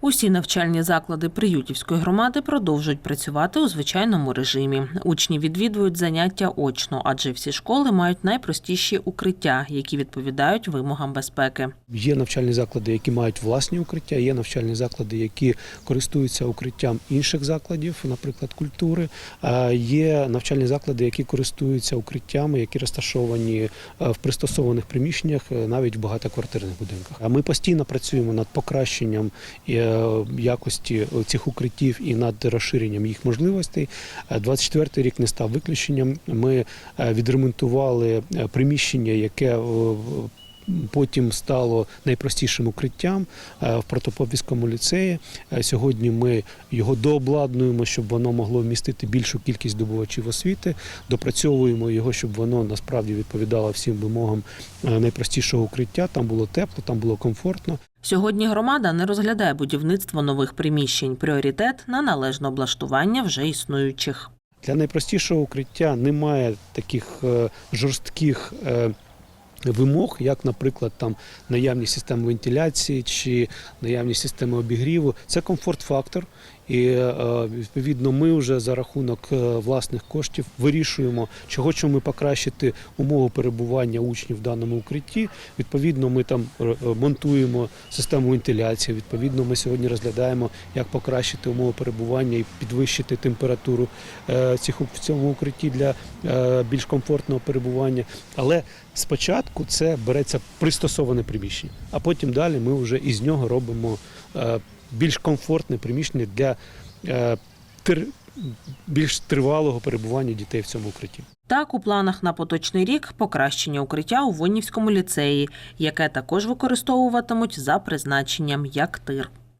Усі навчальні заклади Приютівської громади продовжують працювати у звичайному режимі. Учні відвідують заняття очно, адже всі школи мають найпростіші укриття, які відповідають вимогам безпеки. Є навчальні заклади, які мають власні укриття, є навчальні заклади, які користуються укриттям інших закладів, наприклад, культури. Є навчальні заклади, які користуються укриттями, які розташовані е, в пристосованих приміщеннях, е, навіть в багатоквартирних будинках. А ми постійно працюємо над покращенням е, якості цих укриттів і над розширенням їх можливостей. 24-й рік не став виключенням. Ми е, відремонтували е, приміщення, яке е, потім стало найпростішим укриттям е, в протопопівському ліцеї. Е, Сьогодні ми його дообладнуємо, щоб воно могло вмістити більшу кількість здобувачів освіти. Допрацьовуємо його, щоб воно насправді відповідало всім вимогам е, найпростішого укриття. Там було тепло, там було комфортно. Сьогодні громада не розглядає будівництво нових приміщень. Пріоритет на належне облаштування вже існуючих. Для найпростішого укриття немає таких жорстких. Вимог, як, наприклад, там наявність системи вентиляції чи наявність системи обігріву, це комфорт-фактор. І е, відповідно ми вже за рахунок е, власних коштів вирішуємо, чи хочемо ми покращити умови перебування учнів в даному укритті. Відповідно, ми там е, монтуємо систему вентиляції. Відповідно, ми сьогодні розглядаємо, як покращити умови перебування і підвищити температуру цих в цьому укритті для більш комфортного перебування. Але спочатку це береться пристосоване приміщення, а потім далі ми вже із нього робимо більш комфортне приміщення для е, більш тривалого перебування дітей в цьому укритті. Так, у планах на поточний рік покращення укриття у Вонівському ліцеї, яке також використовуватимуть за призначенням як тир.